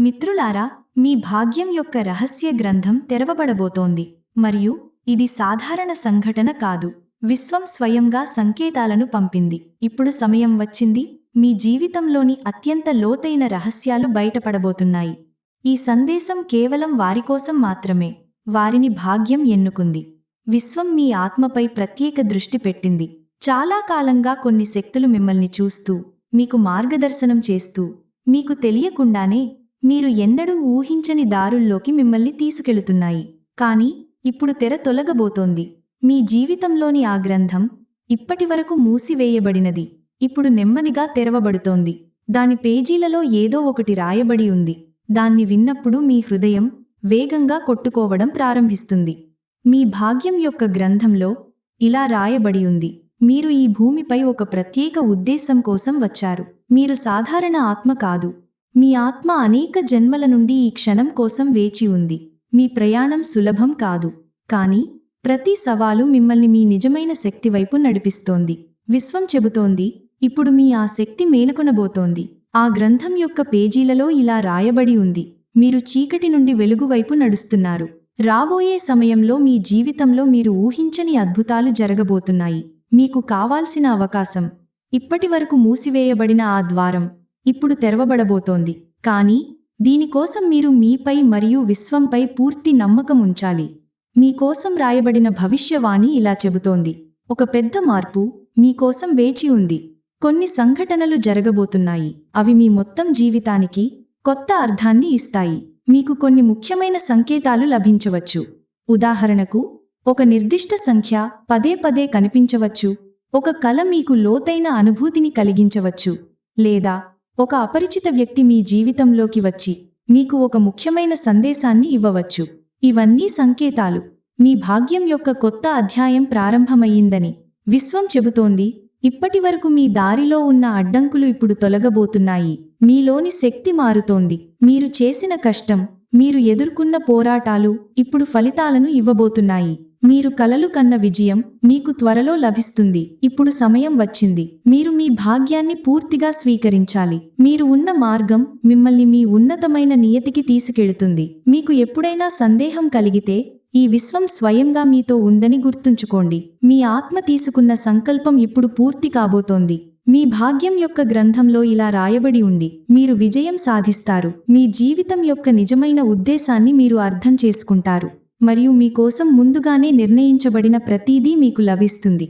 మిత్రులారా మీ భాగ్యం యొక్క రహస్య గ్రంథం తెరవబడబోతోంది. మరియు ఇది సాధారణ సంఘటన కాదు. విశ్వం స్వయంగా సంకేతాలను పంపింది. ఇప్పుడు సమయం వచ్చింది. మీ జీవితంలోని అత్యంత లోతైన రహస్యాలు బయటపడబోతున్నాయి. ఈ సందేశం కేవలం వారికోసం మాత్రమే. వారిని భాగ్యం ఎన్నుకుంది. విశ్వం మీ ఆత్మపై ప్రత్యేక దృష్టి పెట్టింది. చాలా కాలంగా కొన్ని శక్తులు మిమ్మల్ని చూస్తూ మీకు మార్గదర్శనం చేస్తూ మీకు తెలియకుండానే మీరు ఎన్నడూ ఊహించని దారుల్లోకి మిమ్మల్ని తీసుకెళుతున్నాయి. కాని ఇప్పుడు తెర తొలగబోతోంది. మీ జీవితంలోని ఆ గ్రంథం ఇప్పటివరకు మూసివేయబడినది. ఇప్పుడు నెమ్మదిగా తెరవబడుతోంది. దాని పేజీలలో ఏదో ఒకటి రాయబడి ఉంది. దాన్ని విన్నప్పుడు మీ హృదయం వేగంగా కొట్టుకోవడం ప్రారంభిస్తుంది. మీ భాగ్యం యొక్క గ్రంథంలో ఇలా రాయబడి ఉంది. మీరు ఈ భూమిపై ఒక ప్రత్యేక ఉద్దేశం కోసం వచ్చారు. మీరు సాధారణ ఆత్మ కాదు. మీ ఆత్మ అనేక జన్మల నుండి ఈ క్షణం కోసం వేచి ఉంది. మీ ప్రయాణం సులభం కాదు. కాని ప్రతి సవాలు మిమ్మల్ని మీ నిజమైన శక్తి వైపు నడిపిస్తోంది. విశ్వం చెబుతోంది ఇప్పుడు మీ ఆ శక్తి మేలుకొనబోతోంది. ఆ గ్రంథం యొక్క పేజీలలో ఇలా రాయబడి ఉంది. మీరు చీకటి నుండి వెలుగు వైపు నడుస్తున్నారు. రాబోయే సమయంలో మీ జీవితంలో మీరు ఊహించని అద్భుతాలు జరగబోతున్నాయి. మీకు కావాల్సిన అవకాశం. ఇప్పటివరకు మూసివేయబడిన ఆ ద్వారం ఇప్పుడు తెరవబడబోతోంది. కానీ దీనికోసం మీరు మీపై మరియు విశ్వంపై పూర్తి నమ్మకం ఉంచాలి. మీకోసం రాయబడిన భవిష్యవాణి ఇలా చెబుతోంది. ఒక పెద్ద మార్పు మీకోసం వేచి ఉంది. కొన్ని సంఘటనలు జరగబోతున్నాయి. అవి మీ మొత్తం జీవితానికి కొత్త అర్థాన్ని ఇస్తాయి. మీకు కొన్ని ముఖ్యమైన సంకేతాలు లభించవచ్చు. ఉదాహరణకు ఒక నిర్దిష్ట సంఖ్య పదే పదే కనిపించవచ్చు. ఒక కల మీకు లోతైన అనుభూతిని కలిగించవచ్చు. లేదా ఒక అపరిచిత వ్యక్తి మీ జీవితంలోకి వచ్చి మీకు ఒక ముఖ్యమైన సందేశాన్ని ఇవ్వవచ్చు. ఇవన్నీ సంకేతాలు. మీ భాగ్యం యొక్క కొత్త అధ్యాయం ప్రారంభమయ్యిందని విశ్వం చెబుతోంది. ఇప్పటివరకు మీ దారిలో ఉన్న అడ్డంకులు ఇప్పుడు తొలగబోతున్నాయి. మీలోని శక్తి మారుతోంది. మీరు చేసిన కష్టం మీరు ఎదుర్కొన్న పోరాటాలు ఇప్పుడు ఫలితాలను ఇవ్వబోతున్నాయి. మీరు కలలు కన్న విజయం మీకు త్వరలో లభిస్తుంది. ఇప్పుడు సమయం వచ్చింది. మీరు మీ భాగ్యాన్ని పూర్తిగా స్వీకరించాలి. మీరు ఉన్న మార్గం మిమ్మల్ని మీ ఉన్నతమైన నియతికి తీసుకెళుతుంది. మీకు ఎప్పుడైనా సందేహం కలిగితే ఈ విశ్వం స్వయంగా మీతో ఉందని గుర్తుంచుకోండి. మీ ఆత్మ తీసుకున్న సంకల్పం ఇప్పుడు పూర్తి కాబోతోంది. మీ భాగ్యం యొక్క గ్రంథంలో ఇలా రాయబడి ఉంది. మీరు విజయం సాధిస్తారు. మీ జీవితం యొక్క నిజమైన ఉద్దేశాన్ని మీరు అర్థం చేసుకుంటారు. మరియు మీకోసం ముందుగానే నిర్ణయించబడిన ప్రతీదీ మీకు లభిస్తుంది.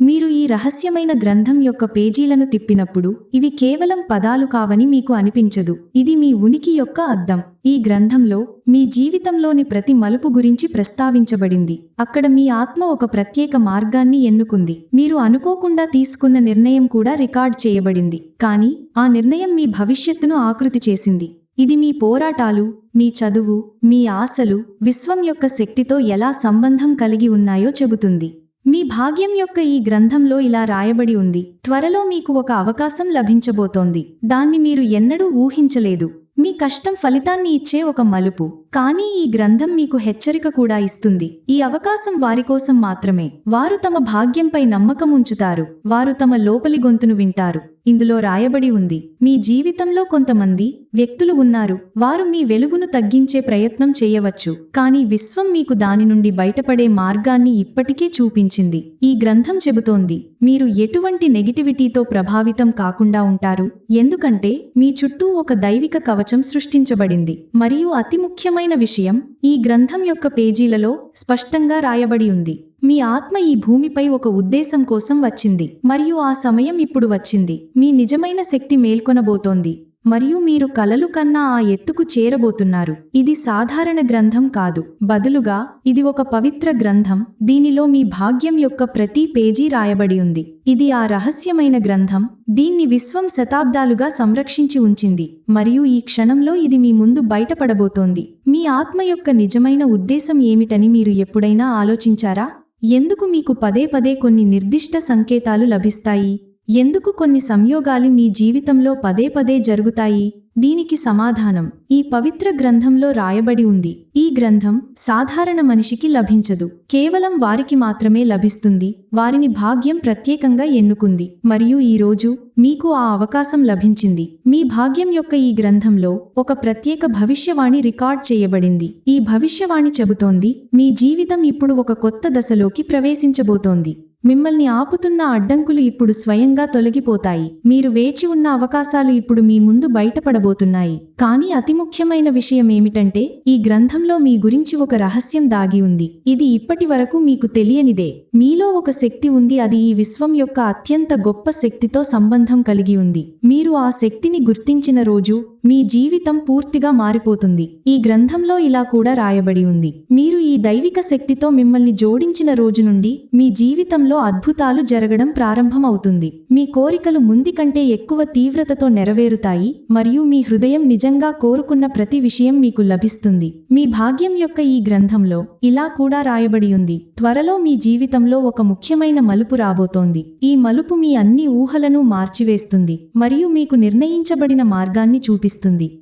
మీరు ఈ రహస్యమైన గ్రంథం యొక్క పేజీలను తిప్పినప్పుడు ఇవి కేవలం పదాలు కావని మీకు అనిపించదు. ఇది మీ ఉనికి యొక్క అద్దం. ఈ గ్రంథంలో మీ జీవితంలోని ప్రతి మలుపు గురించి ప్రస్తావించబడింది. అక్కడ మీ ఆత్మ ఒక ప్రత్యేక మార్గాన్ని ఎన్నుకుంది. మీరు అనుకోకుండా తీసుకున్న నిర్ణయం కూడా రికార్డ్ చేయబడింది. కానీ ఆ నిర్ణయం మీ భవిష్యత్తును ఆకృతి చేసింది. ఇది మీ పోరాటాలు మీ చదువు మీ ఆశలు విశ్వం యొక్క శక్తితో ఎలా సంబంధం కలిగి ఉన్నాయో చెబుతుంది. మీ భాగ్యం యొక్క ఈ గ్రంథంలో ఇలా రాయబడి ఉంది. త్వరలో మీకు ఒక అవకాశం లభించబోతోంది. దాన్ని మీరు ఎన్నడూ ఊహించలేదు. మీ కష్టం ఫలితాన్ని ఇచ్చే ఒక మలుపు. కానీ ఈ గ్రంథం మీకు హెచ్చరిక కూడా ఇస్తుంది. ఈ అవకాశం వారి కోసం మాత్రమే. వారు తమ భాగ్యంపై నమ్మకం ఉంచుతారు వారు తమ లోపలి గొంతును వింటారు. ఇందులో రాయబడి ఉంది. మీ జీవితంలో కొంతమంది వ్యక్తులు ఉన్నారు. వారు మీ వెలుగును తగ్గించే ప్రయత్నం చేయవచ్చు. కానీ విశ్వం మీకు దాని నుండి బయటపడే మార్గాన్ని ఇప్పటికే చూపించింది. ఈ గ్రంథం చెబుతోంది మీరు ఎటువంటి నెగిటివిటీతో ప్రభావితం కాకుండా ఉంటారు. ఎందుకంటే మీ చుట్టూ ఒక దైవిక కవచం సృష్టించబడింది. మరియు అతి ముఖ్యమైన విషయం ఈ గ్రంథం యొక్క పేజీలలో స్పష్టంగా రాయబడి ఉంది. మీ ఆత్మ ఈ భూమిపై ఒక ఉద్దేశం కోసం వచ్చింది మరియు ఆ సమయం ఇప్పుడు వచ్చింది. మీ నిజమైన శక్తి మేల్కొనబోతోంది మరియు మీరు కలలు కన్నా ఆ ఎత్తుకు చేరబోతున్నారు. ఇది సాధారణ గ్రంథం కాదు. బదులుగా ఇది ఒక పవిత్ర గ్రంథం. దీనిలో మీ భాగ్యం యొక్క ప్రతి పేజీ రాయబడి ఉంది. ఇది ఆ రహస్యమైన గ్రంథం. దీన్ని విశ్వం శతాబ్దాలుగా సంరక్షించి ఉంచింది మరియు ఈ క్షణంలో ఇది మీ ముందు బయటపడబోతోంది. మీ ఆత్మ యొక్క నిజమైన ఉద్దేశం ఏమిటని మీరు ఎప్పుడైనా ఆలోచించారా? ఎందుకు మీకు పదే పదే కొన్ని నిర్దిష్ట సంకేతాలు లభిస్తాయి? ఎందుకు కొన్ని సంయోగాలు మీ జీవితంలో పదే పదే జరుగుతాయి? దీనికి సమాధానం ఈ పవిత్ర గ్రంథంలో రాయబడి ఉంది. ఈ గ్రంథం సాధారణ మనిషికి లభించదు. కేవలం వారికి మాత్రమే లభిస్తుంది. వారిని భాగ్యం ప్రత్యేకంగా ఎన్నుకుంది. మరియు ఈ రోజు మీకు ఆ అవకాశం లభించింది. మీ భాగ్యం యొక్క ఈ గ్రంథంలో ఒక ప్రత్యేక భవిష్యవాణి రికార్డ్ చేయబడింది. ఈ భవిష్యవాణి చెబుతోంది మీ జీవితం ఇప్పుడు ఒక కొత్త దశలోకి ప్రవేశించబోతోంది. మిమ్మల్ని ఆపుతున్న అడ్డంకులు ఇప్పుడు స్వయంగా తొలగిపోతాయి. మీరు వేచి ఉన్న అవకాశాలు ఇప్పుడు మీ ముందు బయటపడబోతున్నాయి. కానీ అతి ముఖ్యమైన విషయం ఏమిటంటే ఈ గ్రంథంలో మీ గురించి ఒక రహస్యం దాగి ఉంది. ఇది ఇప్పటి వరకు మీకు తెలియనిదే. మీలో ఒక శక్తి ఉంది. అది ఈ విశ్వం యొక్క అత్యంత గొప్ప శక్తితో సంబంధం కలిగి ఉంది. మీరు ఆ శక్తిని గుర్తించిన రోజు మీ జీవితం పూర్తిగా మారిపోతుంది. ఈ గ్రంథంలో ఇలా కూడా రాయబడి ఉంది. మీరు ఈ దైవిక శక్తితో మిమ్మల్ని జోడించిన రోజు నుండి మీ జీవితంలో అద్భుతాలు జరగడం ప్రారంభమవుతుంది. మీ కోరికలు ముంది కంటే ఎక్కువ తీవ్రతతో నెరవేరుతాయి మరియు మీ హృదయం నిజంగా కోరుకున్న ప్రతి విషయం మీకు లభిస్తుంది. మీ భాగ్యం యొక్క ఈ గ్రంథంలో ఇలా కూడా రాయబడి ఉంది. త్వరలో మీ జీవితంలో ఒక ముఖ్యమైన మలుపు రాబోతోంది. ఈ మలుపు మీ అన్ని ఊహలను మార్చివేస్తుంది మరియు మీకు నిర్ణయించబడిన మార్గాన్ని చూపిస్తుంది.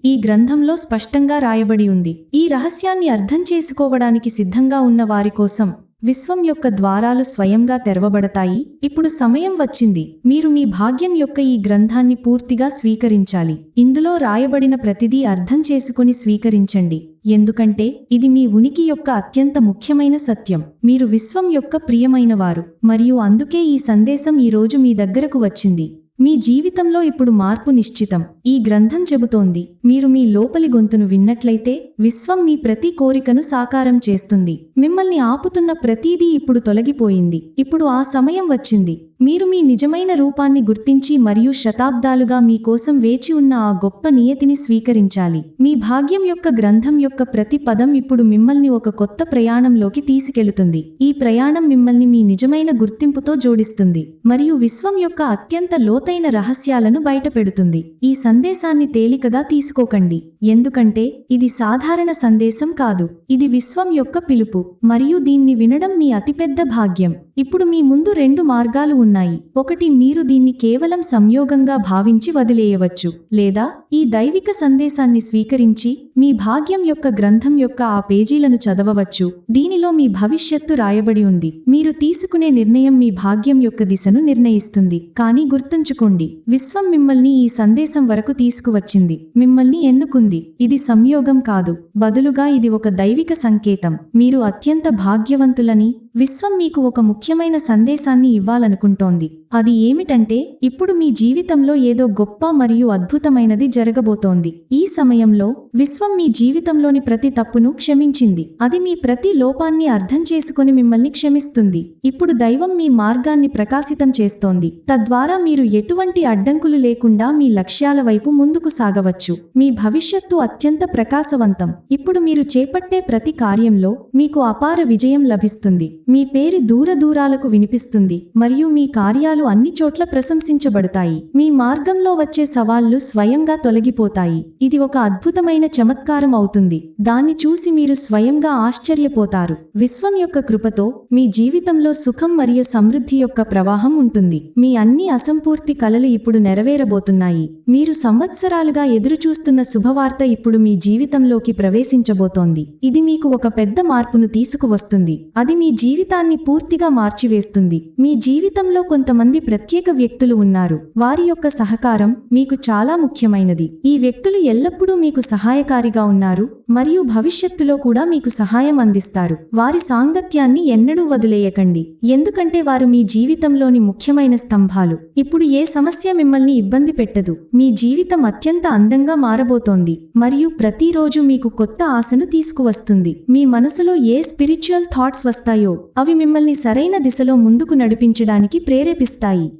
ఈ గ్రంథంలో స్పష్టంగా రాయబడి ఉంది. ఈ రహస్యాన్ని అర్థం చేసుకోవడానికి సిద్ధంగా ఉన్న వారి కోసం విశ్వం యొక్క ద్వారాలు స్వయంగా తెరవబడతాయి. ఇప్పుడు సమయం వచ్చింది. మీరు మీ భాగ్యం యొక్క ఈ గ్రంథాన్ని పూర్తిగా స్వీకరించాలి. ఇందులో రాయబడిన ప్రతిదీ అర్థం చేసుకుని స్వీకరించండి. ఎందుకంటే ఇది మీ ఉనికి యొక్క అత్యంత ముఖ్యమైన సత్యం. మీరు విశ్వం యొక్క ప్రియమైనవారు. మరియు అందుకే ఈ సందేశం ఈ రోజు మీ దగ్గరకు వచ్చింది. మీ జీవితంలో ఇప్పుడు మార్పు నిశ్చితం. ఈ గ్రంథం చెబుతోంది. మీరు మీ లోపలి గొంతును విన్నట్లయితే విశ్వం మీ ప్రతి కోరికను సాకారం చేస్తుంది. మిమ్మల్ని ఆపుతున్న ప్రతీదీ ఇప్పుడు తొలగిపోయింది. ఇప్పుడు ఆ సమయం వచ్చింది. మీరు మీ నిజమైన రూపాన్ని గుర్తించి మరియు శతాబ్దాలుగా మీకోసం వేచి ఉన్న ఆ గొప్ప నియతిని స్వీకరించాలి. మీ భాగ్యం యొక్క గ్రంథం యొక్క ప్రతి పదం ఇప్పుడు మిమ్మల్ని ఒక కొత్త ప్రయాణంలోకి తీసుకెళుతుంది. ఈ ప్రయాణం మిమ్మల్ని మీ నిజమైన గుర్తింపుతో జోడిస్తుంది మరియు విశ్వం యొక్క అత్యంత లోతైన రహస్యాలను బయటపెడుతుంది. ఈ సందేశాన్ని తేలికగా తీసుకోకండి. ఎందుకంటే ఇది సాధారణ సందేశం కాదు. ఇది విశ్వం యొక్క పిలుపు మరియు దీన్ని వినడం మీ అతిపెద్ద భాగ్యం. ఇప్పుడు మీ ముందు రెండు మార్గాలు ఉన్నాయి. ఒకటి మీరు దీన్ని కేవలం సంయోగంగా భావించి వదిలేయవచ్చు. లేదా ఈ దైవిక సందేశాన్ని స్వీకరించి మీ భాగ్యం యొక్క గ్రంథం యొక్క ఆ పేజీలను చదవవచ్చు. దీనిలో మీ భవిష్యత్తు రాయబడి ఉంది. మీరు తీసుకునే నిర్ణయం మీ భాగ్యం యొక్క దిశను నిర్ణయిస్తుంది. కానీ గుర్తుంచుకోండి విశ్వం మిమ్మల్ని ఈ సందేశం వరకు తీసుకువచ్చింది. మిమ్మల్ని ఎన్నుకుంది. ఇది సంయోగం కాదు. బదులుగా ఇది ఒక దైవిక సంకేతం. మీరు అత్యంత భాగ్యవంతులని విశ్వం మీకు ఒక ముఖ్యమైన సందేశాన్ని ఇవ్వాలనుకుంటోంది. అది ఏమిటంటే ఇప్పుడు మీ జీవితంలో ఏదో గొప్ప మరియు అద్భుతమైనది జరగబోతోంది. ఈ సమయంలో విశ్వం మీ జీవితంలోని ప్రతి తప్పును క్షమించింది. అది మీ ప్రతి లోపాన్ని అర్థం చేసుకుని మిమ్మల్ని క్షమిస్తుంది. ఇప్పుడు దైవం మీ మార్గాన్ని ప్రకాశితం చేస్తోంది. తద్వారా మీరు ఎటువంటి అడ్డంకులు లేకుండా మీ లక్ష్యాల వైపు ముందుకు సాగవచ్చు. మీ భవిష్యత్తు అత్యంత ప్రకాశవంతం. ఇప్పుడు మీరు చేపట్టే ప్రతి కార్యంలో మీకు అపార విజయం లభిస్తుంది. మీ పేరు దూర దూరాలకు వినిపిస్తుంది. మరియు మీ కార్యాలు అన్ని చోట్ల ప్రశంసించబడతాయి. మీ మార్గంలో వచ్చే సవాళ్ళు స్వయంగా తొలగిపోతాయి. ఇది ఒక అద్భుతమైన చమత్కారం అవుతుంది. దాన్ని చూసి మీరు స్వయంగా ఆశ్చర్యపోతారు. విశ్వం యొక్క కృపతో మీ జీవితంలో సుఖం మరియు సమృద్ధి యొక్క ప్రవాహం ఉంటుంది. మీ అన్ని అసంపూర్తి కలలు ఇప్పుడు నెరవేరబోతున్నాయి. మీరు సంవత్సరాలుగా ఎదురుచూస్తున్న శుభవార్త ఇప్పుడు మీ జీవితంలోకి ప్రవేశించబోతోంది. ఇది మీకు ఒక పెద్ద మార్పును తీసుకువస్తుంది. అది మీ జీవితాన్ని పూర్తిగా మార్చివేస్తుంది. మీ జీవితంలో కొంతమంది ప్రత్యేక వ్యక్తులు ఉన్నారు. వారి యొక్క సహకారం మీకు చాలా ముఖ్యమైనది. ఈ వ్యక్తులు ఎల్లప్పుడూ మీకు సహాయకారిగా ఉన్నారు మరియు భవిష్యత్తులో కూడా మీకు సహాయం అందిస్తారు. వారి సాంగత్యాన్ని ఎన్నడూ వదిలేయకండి. ఎందుకంటే వారు మీ జీవితంలోని ముఖ్యమైన స్తంభాలు. ఇప్పుడు ఏ సమస్య మిమ్మల్ని ఇబ్బంది పెట్టదు. మీ జీవితం అత్యంత అందంగా మారబోతోంది మరియు ప్రతిరోజు మీకు కొత్త ఆశను తీసుకువస్తుంది. మీ మనసులో ఏ స్పిరిచువల్ థాట్స్ వస్తాయో అవి మిమ్మల్ని సరైన దిశలో ముందుకు నడిపించడానికి ప్రేరేపిస్తాయి.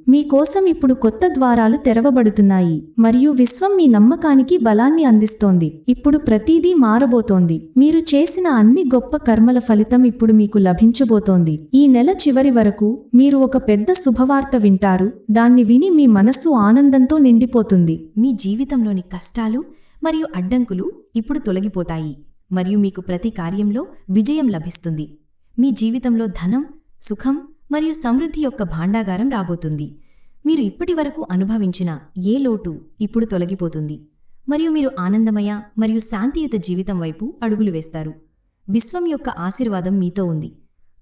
మీకోసం ఇప్పుడు కొత్త ద్వారాలు తెరవబడుతున్నాయి. మరియు విశ్వం మీ నమ్మకానికి బలాన్ని అందిస్తోంది. ఇప్పుడు ప్రతిదీ మారబోతోంది. మీరు చేసిన అన్ని గొప్ప కర్మల ఫలితం ఇప్పుడు మీకు లభించబోతోంది. ఈ నెల చివరి వరకు మీరు ఒక పెద్ద శుభవార్త వింటారు. దాన్ని విని మీ మనస్సు ఆనందంతో నిండిపోతుంది. మీ జీవితంలోని కష్టాలు మరియు అడ్డంకులు ఇప్పుడు తొలగిపోతాయి. మరియు మీకు ప్రతి కార్యంలో విజయం లభిస్తుంది. మీ జీవితంలో ధనం సుఖం మరియు సమృద్ధి యొక్క భాండాగారం రాబోతుంది. మీరు ఇప్పటివరకు అనుభవించిన ఏ లోటు ఇప్పుడు తొలగిపోతుంది. మరియు మీరు ఆనందమయ మరియు శాంతియుత జీవితం వైపు అడుగులు వేస్తారు. విశ్వం యొక్క ఆశీర్వాదం మీతో ఉంది.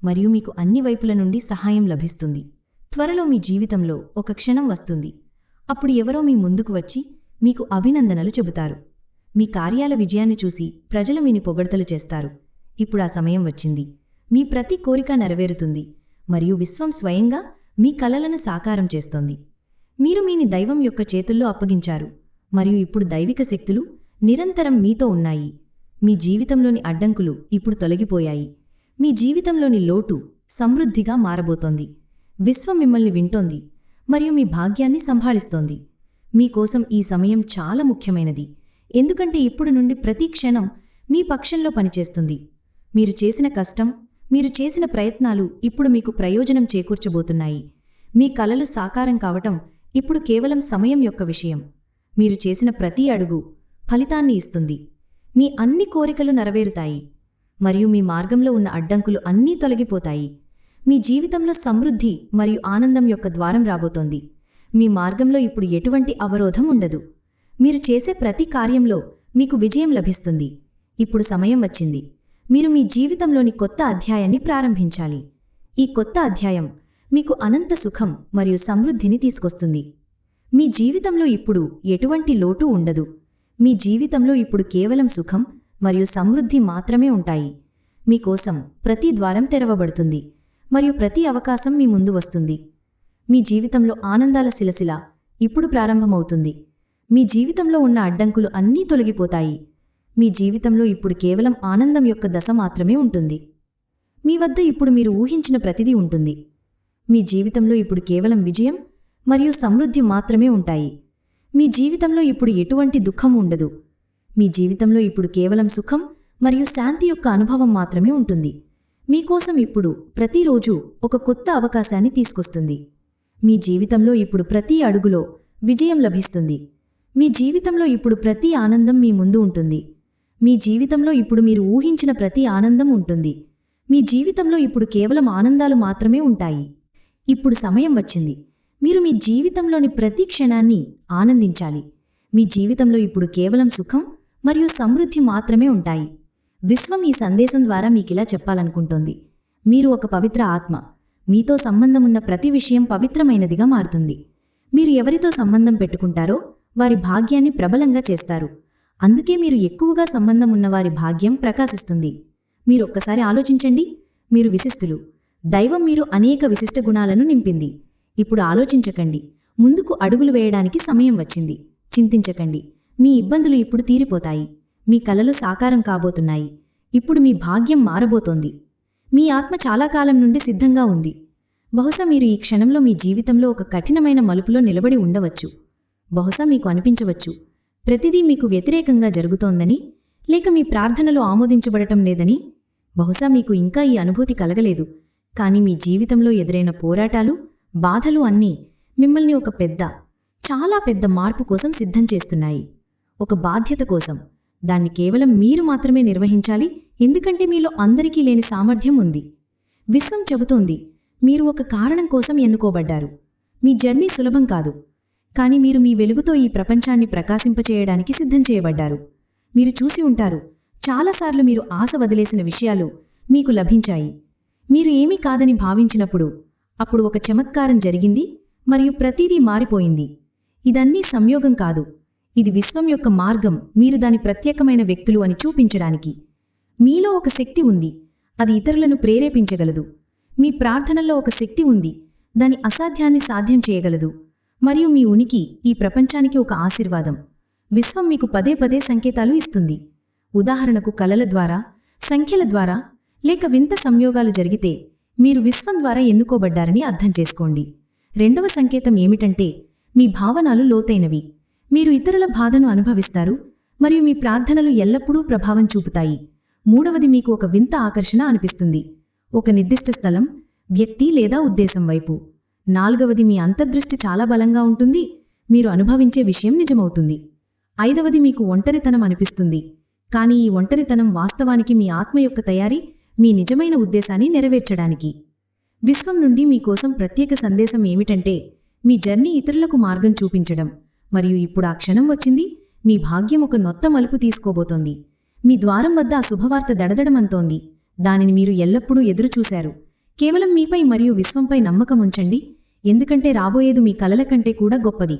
మరియు మీకు అన్ని వైపుల నుండి సహాయం లభిస్తుంది. త్వరలో మీ జీవితంలో ఒక క్షణం వస్తుంది. అప్పుడు ఎవరో మీ ముందుకు వచ్చి మీకు అభినందనలు చెబుతారు. మీ కార్యాల విజయాన్ని చూసి ప్రజలు మీని పొగడ్తలు చేస్తారు. ఇప్పుడు ఆ సమయం వచ్చింది. మీ ప్రతి కోరిక నెరవేరుతుంది. మరియు విశ్వం స్వయంగా మీ కలలను సాకారం చేస్తోంది. మీరు మీని దైవం యొక్క చేతుల్లో అప్పగించారు మరియు ఇప్పుడు దైవిక శక్తులు నిరంతరం మీతో ఉన్నాయి. మీ జీవితంలోని అడ్డంకులు ఇప్పుడు తొలగిపోయాయి. మీ జీవితంలోని లోటు సమృద్ధిగా మారబోతోంది. విశ్వం మిమ్మల్ని వింటోంది మరియు మీ భాగ్యాన్ని సంభాళిస్తోంది. మీకోసం ఈ సమయం చాలా ముఖ్యమైనది ఎందుకంటే ఇప్పుడు నుండి ప్రతి క్షణం మీ పక్షంలో పనిచేస్తుంది. మీరు చేసిన కష్టం మీరు చేసిన ప్రయత్నాలు ఇప్పుడు మీకు ప్రయోజనం చేకూర్చబోతున్నాయి. మీ కలలు సాకారం కావటం ఇప్పుడు కేవలం సమయం యొక్క విషయం. మీరు చేసిన ప్రతి అడుగు ఫలితాన్ని ఇస్తుంది. మీ అన్ని కోరికలు నెరవేరుతాయి. మరియు మీ మార్గంలో ఉన్న అడ్డంకులు అన్నీ తొలగిపోతాయి. మీ జీవితంలో సమృద్ధి మరియు ఆనందం యొక్క ద్వారం రాబోతోంది. మీ మార్గంలో ఇప్పుడు ఎటువంటి అవరోధం ఉండదు. మీరు చేసే ప్రతి కార్యంలో మీకు విజయం లభిస్తుంది. ఇప్పుడు సమయం వచ్చింది. మీరు మీ జీవితంలోని కొత్త అధ్యాయాన్ని ప్రారంభించాలి. ఈ కొత్త అధ్యాయం మీకు అనంత సుఖం మరియు సమృద్ధిని తీసుకొస్తుంది. మీ జీవితంలో ఇప్పుడు ఎటువంటి లోటు ఉండదు. మీ జీవితంలో ఇప్పుడు కేవలం సుఖం మరియు సమృద్ధి మాత్రమే ఉంటాయి. మీకోసం ప్రతి ద్వారం తెరవబడుతుంది మరియు ప్రతి అవకాశం మీ ముందు వస్తుంది. మీ జీవితంలో ఆనందాల సిలసిల ఇప్పుడు ప్రారంభమవుతుంది. మీ జీవితంలో ఉన్న అడ్డంకులు అన్నీ తొలగిపోతాయి. మీ జీవితంలో ఇప్పుడు కేవలం ఆనందం యొక్క దశ మాత్రమే ఉంటుంది. మీ వద్ద ఇప్పుడు మీరు ఊహించిన ప్రతిదీ ఉంటుంది. మీ జీవితంలో ఇప్పుడు కేవలం విజయం మరియు సమృద్ధి మాత్రమే ఉంటాయి. మీ జీవితంలో ఇప్పుడు ఎటువంటి దుఃఖం ఉండదు. మీ జీవితంలో ఇప్పుడు కేవలం సుఖం మరియు శాంతి యొక్క అనుభవం మాత్రమే ఉంటుంది. మీకోసం ఇప్పుడు ప్రతిరోజు ఒక కొత్త అవకాశాన్ని తీసుకొస్తుంది. మీ జీవితంలో ఇప్పుడు ప్రతి అడుగులో విజయం లభిస్తుంది. మీ జీవితంలో ఇప్పుడు ప్రతి ఆనందం మీ ముందు ఉంటుంది. మీ జీవితంలో ఇప్పుడు మీరు ఊహించిన ప్రతి ఆనందం ఉంటుంది. మీ జీవితంలో ఇప్పుడు కేవలం ఆనందాలు మాత్రమే ఉంటాయి. ఇప్పుడు సమయం వచ్చింది. మీరు మీ జీవితంలోని ప్రతి క్షణాన్ని ఆనందించాలి. మీ జీవితంలో ఇప్పుడు కేవలం సుఖం మరియు సమృద్ధి మాత్రమే ఉంటాయి. విశ్వం ఈ సందేశం ద్వారా మీకిలా చెప్పాలనుకుంటోంది. మీరు ఒక పవిత్ర ఆత్మ. మీతో సంబంధమున్న ప్రతి విషయం పవిత్రమైనదిగా మారుతుంది. మీరు ఎవరితో సంబంధం పెట్టుకుంటారో వారి భాగ్యాన్ని ప్రబలంగా చేస్తారు. అందుకే మీరు ఎక్కువగా సంబంధం ఉన్నవారి భాగ్యం ప్రకాశిస్తుంది. మీరొక్కసారి ఆలోచించండి. మీరు విశిష్టులు. దైవం మీరు అనేక విశిష్ట గుణాలను నింపింది. ఇప్పుడు ఆలోచించకండి. ముందుకు అడుగులు వేయడానికి సమయం వచ్చింది. చింతించకండి. మీ ఇబ్బందులు ఇప్పుడు తీరిపోతాయి. మీ కలలు సాకారం కాబోతున్నాయి. ఇప్పుడు మీ భాగ్యం మారబోతోంది. మీ ఆత్మ చాలా కాలం నుండి సిద్ధంగా ఉంది. బహుశా మీరు ఈ క్షణంలో మీ జీవితంలో ఒక కఠినమైన మలుపులో నిలబడి ఉండవచ్చు. బహుశా మీకు అనిపించవచ్చు. ప్రతిదీ మీకు వ్యతిరేకంగా జరుగుతోందని లేక మీ ప్రార్థనలు ఆమోదించబడటం లేదని? బహుశా మీకు ఇంకా ఈ అనుభూతి కలగలేదు. కానీ మీ జీవితంలో ఎదురైన పోరాటాలు బాధలు అన్నీ మిమ్మల్ని ఒక పెద్ద చాలా పెద్ద మార్పు కోసం సిద్ధం చేస్తున్నాయి. ఒక బాధ్యత కోసం. దాన్ని కేవలం మీరు మాత్రమే నిర్వహించాలి ఎందుకంటే మీలో అందరికీ లేని సామర్థ్యం ఉంది. విశ్వం చెబుతోంది మీరు ఒక కారణం కోసం ఎన్నుకోబడ్డారు. మీ జర్నీ సులభం కాదు. కానీ మీరు మీ వెలుగుతో ఈ ప్రపంచాన్ని ప్రకాశింపచేయడానికి సిద్ధం చేయబడ్డారు. మీరు చూసి ఉంటారు చాలాసార్లు మీరు ఆశ వదిలేసిన విషయాలు మీకు లభించాయి. మీరు ఏమీ కాదని భావించినప్పుడు అప్పుడు ఒక చమత్కారం జరిగింది మరియు ప్రతిదీ మారిపోయింది. ఇదన్నీ సంయోగం కాదు. ఇది విశ్వం యొక్క మార్గం మీరు దాని ప్రత్యేకమైన వ్యక్తులు అని చూపించడానికి. మీలో ఒక శక్తి ఉంది అది ఇతరులను ప్రేరేపించగలదు. మీ ప్రార్థనల్లో ఒక శక్తి ఉంది దాని అసాధ్యాన్ని సాధ్యం చేయగలదు. మరియు మీ ఉనికి ఈ ప్రపంచానికి ఒక ఆశీర్వాదం. విశ్వం మీకు పదే పదే సంకేతాలు ఇస్తుంది. ఉదాహరణకు కలల ద్వారా సంఖ్యల ద్వారా లేక వింత సంయోగాలు జరిగితే మీరు విశ్వం ద్వారా ఎన్నుకోబడ్డారని అర్థం చేసుకోండి. రెండవ సంకేతం ఏమిటంటే మీ భావనాలు లోతైనవి. మీరు ఇతరుల బాధను అనుభవిస్తారు మరియు మీ ప్రార్థనలు ఎల్లప్పుడూ ప్రభావం చూపుతాయి. మూడవది మీకు ఒక వింత ఆకర్షణ అనిపిస్తుంది. ఒక నిర్దిష్ట స్థలం వ్యక్తి లేదా ఉద్దేశం వైపు. నాలుగవది మీ అంతర్దృష్టి చాలా బలంగా ఉంటుంది మీరు అనుభవించే విషయం నిజమవుతుంది. ఐదవది మీకు ఒంటరితనం అనిపిస్తుంది కానీ ఈ ఒంటరితనం వాస్తవానికి మీ ఆత్మ యొక్క తయారీ మీ నిజమైన ఉద్దేశాన్ని నెరవేర్చడానికి. విశ్వం నుండి మీకోసం ప్రత్యేక సందేశం ఏమిటంటే మీ జర్నీ ఇతరులకు మార్గం చూపించడం మరియు ఇప్పుడు ఆ క్షణం వచ్చింది మీ భాగ్యం ఒక నొత్త మలుపు తీసుకోబోతోంది. మీ ద్వారం వద్ద ఆ శుభవార్త దడదడమంతోంది దానిని మీరు ఎల్లప్పుడూ ఎదురుచూశారు. కేవలం మీపై మరియు విశ్వంపై నమ్మకం ఉంచండి. ఎందుకంటే రాబోయేది మీ కలల కంటే కూడా గొప్పది.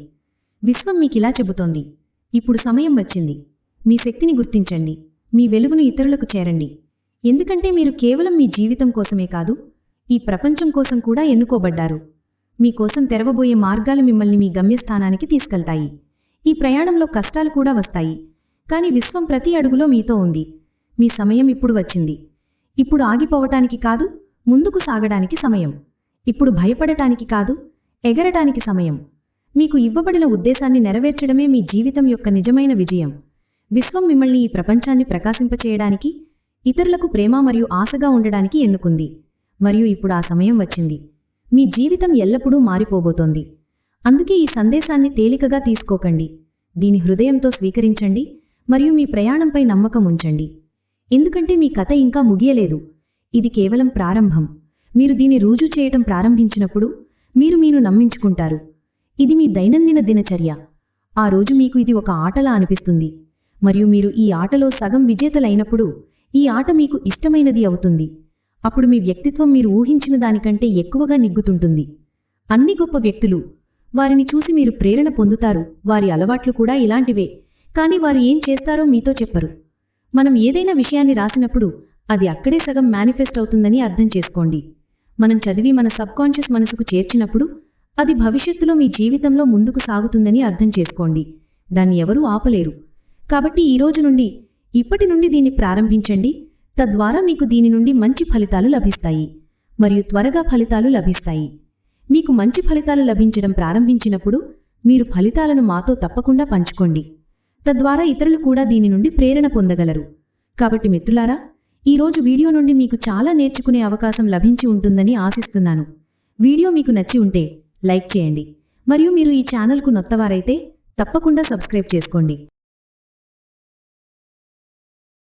విశ్వం మీకిలా చెబుతోంది. ఇప్పుడు సమయం వచ్చింది. మీ శక్తిని గుర్తించండి. మీ వెలుగును ఇతరులకు చేరండి. ఎందుకంటే మీరు కేవలం మీ జీవితం కోసమే కాదు ఈ ప్రపంచం కోసం కూడా ఎన్నుకోబడ్డారు. మీకోసం తెరవబోయే మార్గాలు మిమ్మల్ని మీ గమ్యస్థానానికి తీసుకెళ్తాయి. ఈ ప్రయాణంలో కష్టాలు కూడా వస్తాయి. కాని విశ్వం ప్రతి అడుగులో మీతో ఉంది. మీ సమయం ఇప్పుడు వచ్చింది. ఇప్పుడు ఆగిపోవటానికి కాదు ముందుకు సాగడానికి సమయం. ఇప్పుడు భయపడటానికి కాదు ఎగరటానికి సమయం. మీకు ఇవ్వబడిన ఉద్దేశాన్ని నెరవేర్చడమే మీ జీవితం యొక్క నిజమైన విజయం. విశ్వం మిమ్మల్ని ఈ ప్రపంచాన్ని ప్రకాశింపచేయడానికి ఇతరులకు ప్రేమ మరియు ఆశగా ఉండడానికి ఎన్నుకుంది. మరియు ఇప్పుడు ఆ సమయం వచ్చింది. మీ జీవితం ఎల్లప్పుడూ మారిపోబోతోంది. అందుకే ఈ సందేశాన్ని తేలికగా తీసుకోకండి. దీని హృదయంతో స్వీకరించండి మరియు మీ ప్రయాణంపై నమ్మకం ఉంచండి. ఎందుకంటే మీ కథ ఇంకా ముగియలేదు. ఇది కేవలం ప్రారంభం. మీరు దీన్ని రూజు చేయటం ప్రారంభించినప్పుడు మీరు మీను నమ్మించుకుంటారు. ఇది మీ దైనందిన దినచర్య. ఆ రోజు మీకు ఇది ఒక ఆటలా అనిపిస్తుంది. మరియు మీరు ఈ ఆటలో సగం విజేతలైనప్పుడు ఈ ఆట మీకు ఇష్టమైనది అవుతుంది. అప్పుడు మీ వ్యక్తిత్వం మీరు ఊహించిన దానికంటే ఎక్కువగా నిగ్గుతుంటుంది. అన్ని గొప్ప వ్యక్తులు వారిని చూసి మీరు ప్రేరణ పొందుతారు. వారి అలవాట్లు కూడా ఇలాంటివే. కాని వారు ఏం చేస్తారో మీతో చెప్పరు. మనం ఏదైనా విషయాన్ని రాసినప్పుడు అది అక్కడే సగం మేనిఫెస్ట్ అవుతుందని అర్థం చేసుకోండి. మనం చదివి మన సబ్కాన్షియస్ మనసుకు చేర్చినప్పుడు అది భవిష్యత్తులో మీ జీవితంలో ముందుకు సాగుతుందని అర్థం చేసుకోండి. దాన్ని ఎవరూ ఆపలేరు. కాబట్టి ఈ రోజు నుండి ఇప్పటి నుండి దీన్ని ప్రారంభించండి. తద్వారా మీకు దీని నుండి మంచి ఫలితాలు లభిస్తాయి. మరియు త్వరగా ఫలితాలు లభిస్తాయి. మీకు మంచి ఫలితాలు లభించడం ప్రారంభించినప్పుడు మీరు ఫలితాలను మాతో తప్పకుండా పంచుకోండి. తద్వారా ఇతరులు కూడా దీని నుండి ప్రేరణ పొందగలరు. కాబట్టి మిత్రులారా ఈరోజు వీడియో నుండి మీకు చాలా నేర్చుకునే అవకాశం లభించి ఉంటుందని ఆశిస్తున్నాను. వీడియో మీకు నచ్చి ఉంటే లైక్ చేయండి. మరియు మీరు ఈ ఛానల్కు నొత్తవారైతే తప్పకుండా సబ్స్క్రైబ్ చేసుకోండి.